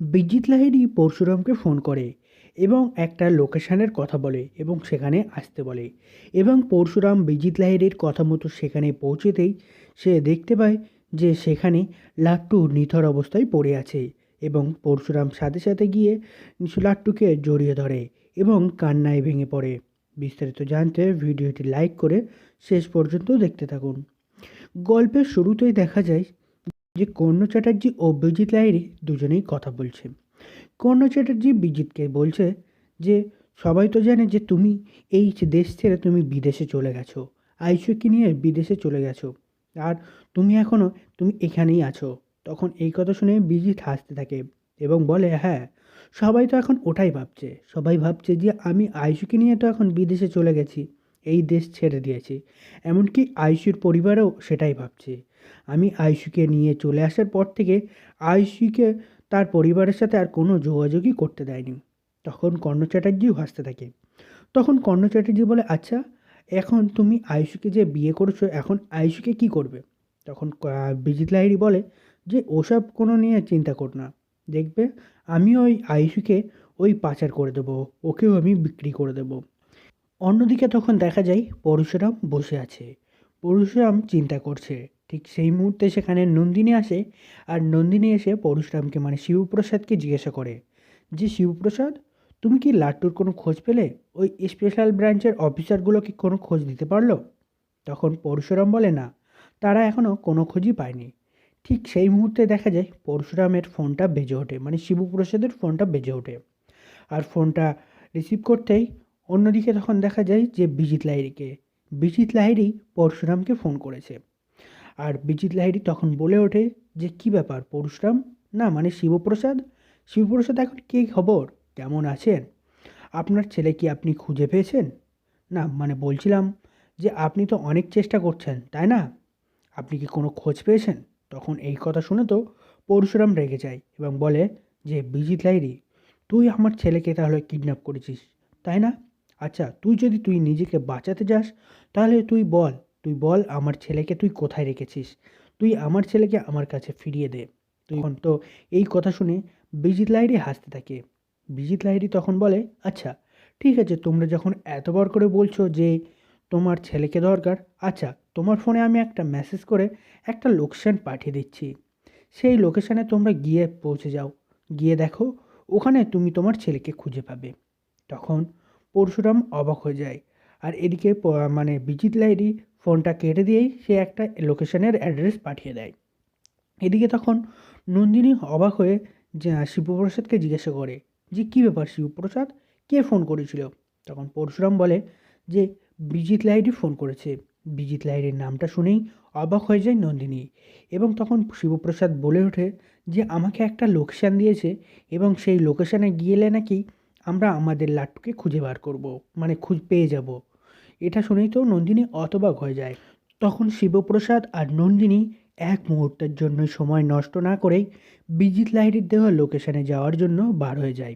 বিজিত Lahiri পরশুরামকে phone করে এবং একটা লোকেশানের কথা বলে এবং সেখানে আসতে বলে। এবং পরশুরাম বিজিত লাহিড়ীর কথা মতো সেখানে পৌঁছেতেই সে দেখতে পায় যে সেখানে লাট্টু নিথর অবস্থায় পড়ে আছে এবং পরশুরাম সাথে সাথে গিয়ে লাট্টুকে জড়িয়ে ধরে এবং কান্নায় ভেঙে পড়ে। বিস্তারিত জানতে ভিডিওটি লাইক করে শেষ পর্যন্ত দেখতে থাকুন। গল্পের শুরুতেই দেখা যায় যে কর্ণ চ্যাটার্জি ও বিজিত লাহিড়ী দুজনেই কথা বলছে। কর্ণ চ্যাটার্জি বিজিতকে বলছে যে, সবাই তো জানে যে তুমি এই দেশ ছেড়ে তুমি বিদেশে চলে গেছো, আইসুকে নিয়ে বিদেশে চলে গেছো, আর তুমি এখনও তুমি এখানেই আছো। তখন এই কথা শুনে বিজিত হাসতে থাকে এবং বলে হ্যাঁ সবাই তো এখন ওটাই ভাবছে। সবাই ভাবছে যে আমি আইসুকে নিয়ে তো এখন বিদেশে চলে গেছি এই দেশ ছেড়ে দিয়েছে। এমনকি আইসুর পরিবারও সেটাই ভাবছে। আমি আইসুকে নিয়ে চলে আসার পর থেকে আইসুকে তার পরিবারের সাথে আর কোনো যোগাযোগই করতে দেয়নি। তখন কর্ণ চ্যাটার্জিও হাসতে থাকে। তখন কর্ণ চ্যাটার্জি বলে আচ্ছা এখন তুমি আয়ুষকে যে বিয়ে করেছ, এখন আয়ুষকে কি করবে? তখন বিজিত লাহিড়ী বলে, যে ওসব কোনো নিয়ে চিন্তা কর না। দেখবে, আমি ওই আয়ুষকে ওই পাচার করে দেবো, ওকেও আমি বিক্রি করে দেবো। অন্যদিকে তখন দেখা যায় পরশুরাম বসে আছে। পরশুরাম চিন্তা করছে, ঠিক সেই মুহূর্তে সেখানে নন্দিনী আসে আর নন্দিনী এসে পরশুরামকে মানে শিবপ্রসাদকে জিজ্ঞাসা করে যে শিবপ্রসাদ, তুমি কি লাট্টুর কোনো খোঁজ পেলে? ওই স্পেশাল ব্রাঞ্চের অফিসারগুলোকে কোনো খোঁজ দিতে পারল? তখন পরশুরাম বলে, না, তারা এখনও কোনো খোঁজই পায়নি। ঠিক সেই মুহূর্তে দেখা যায় পরশুরামের ফোনটা বেজে ওঠে মানে শিবপ্রসাদের ফোনটা বেজে ওঠে। আর ফোনটা রিসিভ করতেই অন্যদিকে তখন দেখা যায় যে বিজিত লাহিড়িকে, বিজিত লাহিড়ি পরশুরামকে ফোন করেছে। আর বিজিত লাহিড়ি তখন বলে ওঠে যে, কি ব্যাপার পরশুরাম? না মানে শিবপ্রসাদ? শিবপ্রসাদ এখন কী খবর? কেমন আছেন? আপনার ছেলে কি আপনি খুঁজে পেয়েছেন? না মানে বলছিলাম যে, আপনি তো অনেক চেষ্টা করছেন, তাই না? আপনি কি কোনো খোঁজ পেয়েছেন? তখন এই কথা শুনে তো পরশুরাম রেগে যায় এবং বলে যে, বিজিত লাহিড়ি, তুই আমার ছেলেকে তাহলে কিডন্যাপ করেছিস, তাই না? আচ্ছা তুই যদি তুই নিজেকে বাঁচাতে যাস, তাহলে তুই বল তুই বল আমার ছেলেকে তুই কোথায় রেখেছিস? তুই আমার ছেলেকে আমার কাছে ফিরিয়ে দে। তুই তো এই কথা শুনে বিজিত লাহিড়ি হাসতে থাকে। বিজিত লাহিড়ি তখন বলে আচ্ছা ঠিক আছে, তোমরা যখন এতবার করে বলছো যে তোমার ছেলেকে দরকার আচ্ছা তোমার ফোনে আমি একটা মেসেজ করে একটা লোকেশান পাঠিয়ে দিচ্ছি। সেই লোকেশানে তোমরা গিয়ে পৌঁছে যাও। গিয়ে দেখো, ওখানে তুমি তোমার ছেলেকে খুঁজে পাবে। তখন পরশুরাম অবাক হয়ে যায়। আর এদিকে মানে বিজিত লাহিড়ি ফোনটা কেটে দিয়েই সে একটা লোকেশনের অ্যাড্রেস পাঠিয়ে দেয়। এদিকে তখন নন্দিনী অবাক হয়ে যে, শিবপ্রসাদকে জিজ্ঞাসা করে যে, কী ব্যাপার শিবপ্রসাদ? কে ফোন করেছিল? তখন পরশুরাম বলে যে, বিজিত লাহিড়ি ফোন করেছে। বিজিত লাহিড়ির নামটা শুনেই অবাক হয়ে যায় নন্দিনী এবং তখন শিবপ্রসাদ বলে ওঠে যে, আমাকে একটা লোকেশান দিয়েছে এবং সেই লোকেশানে গিয়েলে নাকি আমরা আমাদের লাট্টুকে খুঁজে বার করব মানে খুঁজ পেয়ে যাব। এটা শুনেই তো নন্দিনী অতবাক হয়ে যায়। তখন শিবপ্রসাদ আর নন্দিনী এক মুহূর্তের জন্য সময় নষ্ট না করেই বিজিত লাহিড়ির দেওয়া লোকেশনে যাওয়ার জন্য বার হয়ে যায়।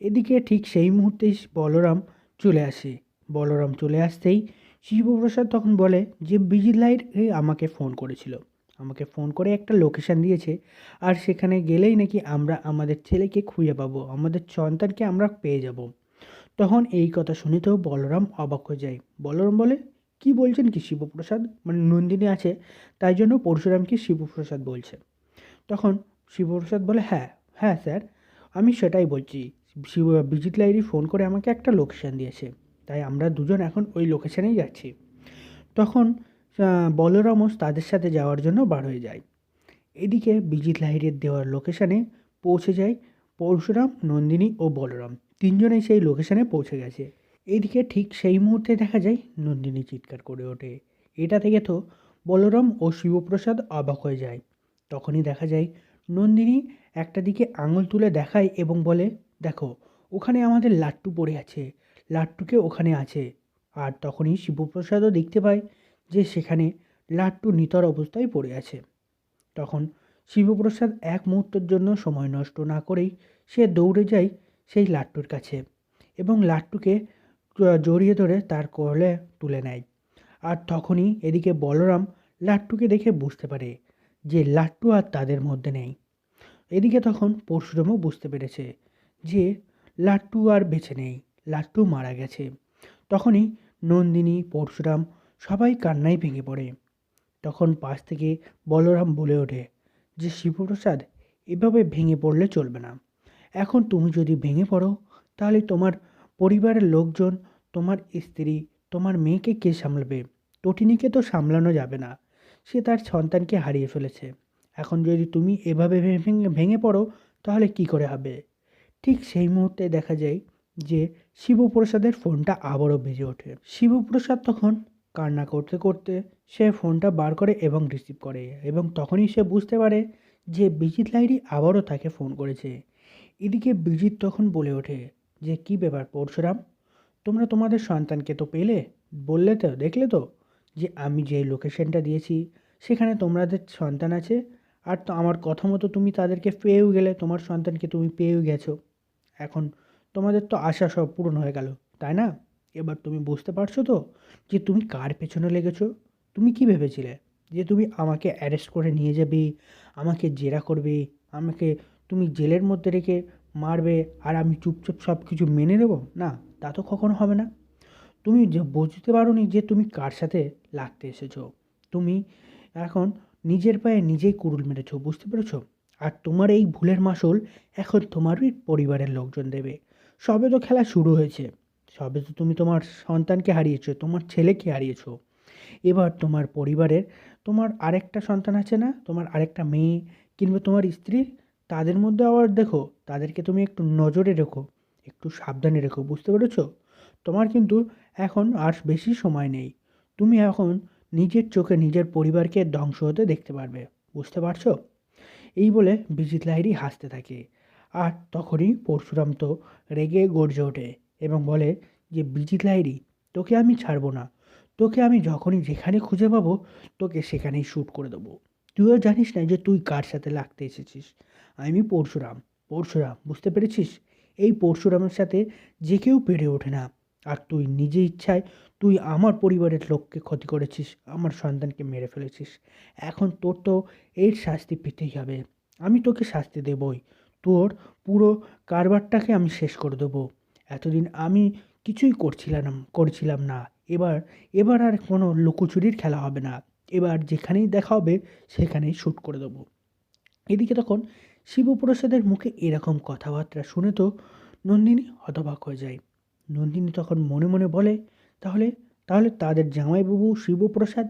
এদিকে ঠিক সেই মুহূর্তেই বলরাম চলে আসে। বলরাম চলে আসতেই শিবপ্রসাদ তখন বলে যে, বিজিত লাহিড়ি আমাকে ফোন করেছিল। আমাকে ফোন করে একটা লোকেশান দিয়েছে। আর সেখানে গেলেই নাকি আমরা আমাদের ছেলেকে খুঁজে পাবো, আমাদের সন্তানকে আমরা পেয়ে যাব। তখন এই কথা শুনে তো বলরাম অবাক হয়ে যায়। বলরাম বলে, কি বলছেন কি শিবপ্রসাদ? মানে নন্দিনী আছে, তাই জন্য পরশুরামকে শিবপ্রসাদ বলছে। তখন শিবপ্রসাদ বলে হ্যাঁ হ্যাঁ স্যার, আমি সেটাই বলছি। শিব, বিজিত লাইরি ফোন করে আমাকে একটা লোকেশান দিয়েছে, তাই আমরা দুজন এখন ওই লোকেশানেই যাচ্ছি। তখন আহ, বলরামও তাদের সাথে যাওয়ার জন্য বার হয়ে যায়। এদিকে বিজিত লাহিড়ির দেওয়ার লোকেশানে পৌঁছে যায় পরশুরাম নন্দিনী ও বলরাম। তিনজনেই সেই লোকেশানে পৌঁছে গেছে। এদিকে ঠিক সেই মুহূর্তে দেখা যায় নন্দিনী চিৎকার করে ওঠে। এটা থেকে তো বলরাম ও শিবপ্রসাদ অবাক হয়ে যায়। তখনই দেখা যায় নন্দিনী একটা দিকে আঙুল তুলে দেখায় এবং বলে দেখো ওখানে আমাদের লাট্টু পড়ে আছে। লাট্টুকে ওখানে আছে। আর তখনই শিবপ্রসাদও দেখতে পায় যে সেখানে লাট্টু নিতর অবস্থায় পড়ে আছে। তখন শিবপ্রসাদ এক মুহূর্তের জন্য সময় নষ্ট না করেই সে দৌড়ে যায় সেই লাট্টুর কাছে এবং লাট্টুকে জড়িয়ে ধরে তার কোলে তুলে নেয়। আর তখনই এদিকে বলরাম লাট্টুকে দেখে বুঝতে পারে যে লাট্টু আর তাদের মধ্যে নেই। এদিকে তখন পরশুরামও বুঝতে পেরেছে যে লাট্টু আর বেঁচে নেই, লাট্টু মারা গেছে। তখনই নন্দিনী, পরশুরাম সবাই কান্নায় ভেঙে পড়ে। তখন পাশ থেকে বলরাম বলে ওঠে যে, শিবপ্রসাদ, এভাবে ভেঙে পড়লে চলবে না। এখন তুমি যদি ভেঙে পড়ো, তাহলে তোমার পরিবারের লোকজন, তোমার স্ত্রী, তোমার মেয়েকে কে সামলাবে? তটিনীকে তো সামলানো যাবে না। সে তার সন্তানকে হারিয়ে ফেলেছে। এখন যদি তুমি এভাবে ভেঙে ভেঙে পড়ো, তাহলে কি করে হবে? ঠিক সেই মুহূর্তে দেখা যায় যে, শিবপ্রসাদের ফোনটা আবারও বেজে ওঠে। শিবপ্রসাদ তখন কান্না করতে করতে সে ফোনটা বার করে এবং রিসিভ করে এবং তখনই সে বুঝতে পারে যে বিজিত লাইরি আবারও তাকে ফোন করেছে। এদিকে বিজিত তখন বলে ওঠে যে, কি ব্যাপার পরশুরাম? তোমরা তোমাদের সন্তানকে তো পেলে? বললে তো, দেখলে তো যে আমি যে লোকেশনটা দিয়েছি, সেখানে তোমাদের সন্তান আছে। আর তো আমার কথা মতো তুমি তাদেরকে পেয়েও গেলে, তোমার সন্তানকে তুমি পেয়েও গেছো। এখন তোমাদের তো আশা সব পূরণ হয়ে গেল, তাই না? এবার তুমি বুঝতে পারছ তো যে তুমি কার পেছনে লেগেছো? তুমি কি ভেবেছিলে? যে তুমি আমাকে অ্যারেস্ট করে নিয়ে যাবে, আমাকে জেরা করবে, আমাকে তুমি জেলের মধ্যে রেখে মারবে আর আমি চুপচাপ সব কিছু মেনে নেব? না, তা তো কখনো হবে না। তুমি যে বুঝতে পারোনি যে তুমি কার সাথে লাগতে এসেছ, তুমি এখন নিজের পায়ে নিজেই কুড়ুল মেরেছো, বুঝতে পেরেছ? আর তোমার এই ভুলের মাসুল এখন তোমারই পরিবারের লোকজন দেবে। সবে তো খেলা শুরু হয়েছে। সবে তো তুমি তোমার সন্তানকে হারিয়েছো, তোমার ছেলেকে হারিয়েছো। এবার তোমার পরিবারের তোমার আরেকটা সন্তান আছে না? তোমার আরেকটা মেয়ে কিংবা তোমার স্ত্রী, তাদের মধ্যে আবার দেখো, তাদেরকে তুমি একটু নজরে রেখো, একটু সাবধানে রেখো, বুঝতে পেরেছ? তোমার কিন্তু এখন আর বেশি সময় নেই। তুমি এখন নিজের চোখে নিজের পরিবারকে ধ্বংস হতে দেখতে পারবে, বুঝতে পারছ? এই বলে বিজিত লাহিড়ী হাসতে থাকে। আর তখনই পরশুরাম তো রেগে গর্জে ওঠে। এবং বলে যে, বিজিত লাহিড়ী, তোকে আমি ছাড়বো না। তোকে আমি যখনই যেখানে খুঁজে পাবো, তোকে সেখানেই শ্যুট করে দেবো। তুইও জানিস না যে, তুই কার সাথে লাগতে এসেছিস? আমি পরশুরাম পরশুরাম, বুঝতে পেরেছিস? এই পরশুরামের সাথে যে কেউ পেরে ওঠে না। আর তুই নিজে ইচ্ছায় তুই আমার পরিবারের লোককে ক্ষতি করেছিস, আমার সন্তানকে মেরে ফেলেছিস। এখন তোর তো এর শাস্তি পেতেই হবে। আমি তোকে শাস্তি দেবই। তোর পুরো কারবারটাকে আমি শেষ করে দেবো। এতদিন আমি কিছুই করছিলাম করছিলাম না। এবার এবার আর কোনো লুকোচুরির খেলা হবে না। এবার যেখানেই দেখা হবে, সেখানেই শ্যুট করে দেবো। এদিকে তখন শিবপ্রসাদের মুখে এরকম কথাবার্তা শুনে তো নন্দিনী হতবাক হয়ে যায়। নন্দিনী তখন মনে মনে বলে, তাহলে তাহলে তাদের জামাইবাবু শিবপ্রসাদ?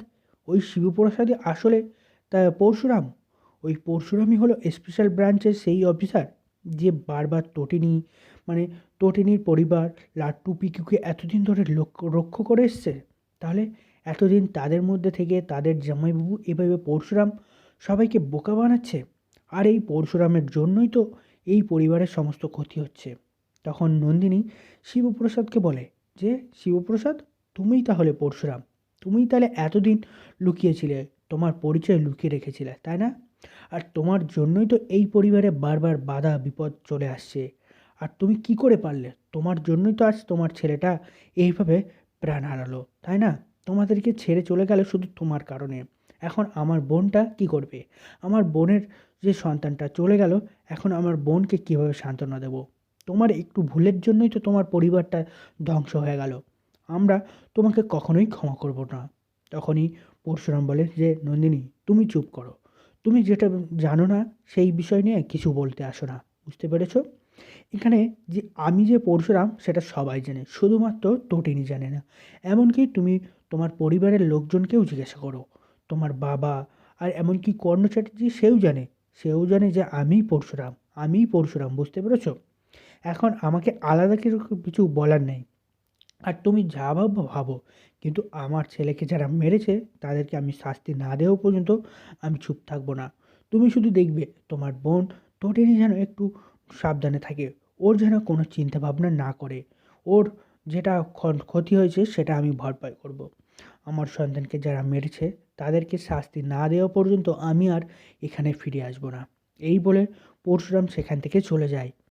ওই শিবপ্রসাদই আসলে তা পরশুরাম? ওই পরশুরামই হলো স্পেশাল ব্রাঞ্চের সেই অফিসার যে বারবার তটিনী মানে তটিনীর পরিবার লাট্টু পিকুকে এতদিন ধরে লক্ষ্য রক্ষ করে এসছে? তাহলে এতদিন তাদের মধ্যে থেকে তাদের জামাইবাবু এভাবে পরশুরাম সবাইকে বোকা বানাচ্ছে? আর এই পরশুরামের জন্যই তো এই পরিবারের সমস্ত ক্ষতি হচ্ছে। তখন নন্দিনী শিবপ্রসাদকে বলে, যে শিবপ্রসাদ, তুমিই তাহলে পরশুরাম। তুমিই তাহলে এতদিন লুকিয়েছিলে, তোমার পরিচয় লুকিয়ে রেখেছিলে, তাই না? আর তোমার জন্যই তো এই পরিবারে বারবার বাধা, বিপদ চলে আসছে। আর তুমি কি করে পারলে? তোমার জন্যই তো আজ তোমার ছেলেটা এইভাবে প্রাণ হারালো, তাই না? তোমাদেরকে ছেড়ে চলে গেল শুধু তোমার কারণে। এখন আমার বোনটা কি করবে? আমার বোনের যে সন্তানটা চলে গেল, এখন আমার বোনকে কীভাবে সান্ত্বনা দেব? তোমার একটু ভুলের জন্যই তো তোমার পরিবারটা ধ্বংস হয়ে গেল। আমরা তোমাকে কখনোই ক্ষমা করব না। তখনই পরশুরাম বলে যে, নন্দিনী, তুমি চুপ করো। তুমি যেটা জানো না, সেই বিষয় নিয়ে কিছু বলতে আসো না। বুঝতে পেরেছ? এখানে যে আমি যে পরশুরাম সেটা সবাই জানে, শুধুমাত্র তটিনী জানে না। এমনকি তুমি তোমার পরিবারের লোকজনকেও জিজ্ঞাসা করো, তোমার বাবা, আর এমনকি কর্ণ চ্যাটার্জি সেও জানে সেও জানে যে আমিই পরশুরাম আমিই পরশুরাম বুঝতে পেরেছ? এখন আমাকে আলাদা কিছু কিছু বলার নেই। আর তুমি যা ভাবো ভাবো, কিন্তু আমার ছেলেকে যারা মেরেছে, তাদেরকে আমি শাস্তি না দেওয়া পর্যন্ত আমি চুপ থাকব না। তুমি শুধু দেখবে, তোমার বোন তোটেরই যেন একটু সাবধানে থাকে। ওর যেন কোনো চিন্তা ভাবনা না করে। ওর যেটা ক্ষতি হয়েছে সেটা আমি ভরপাই করব। আমার সন্তানকে যারা মেরেছে তাদেরকে শাস্তি না দেওয়া পর্যন্ত আমি আর এখানে ফিরে আসব না। এই বলে পরশুরাম সেখান থেকে চলে যায়।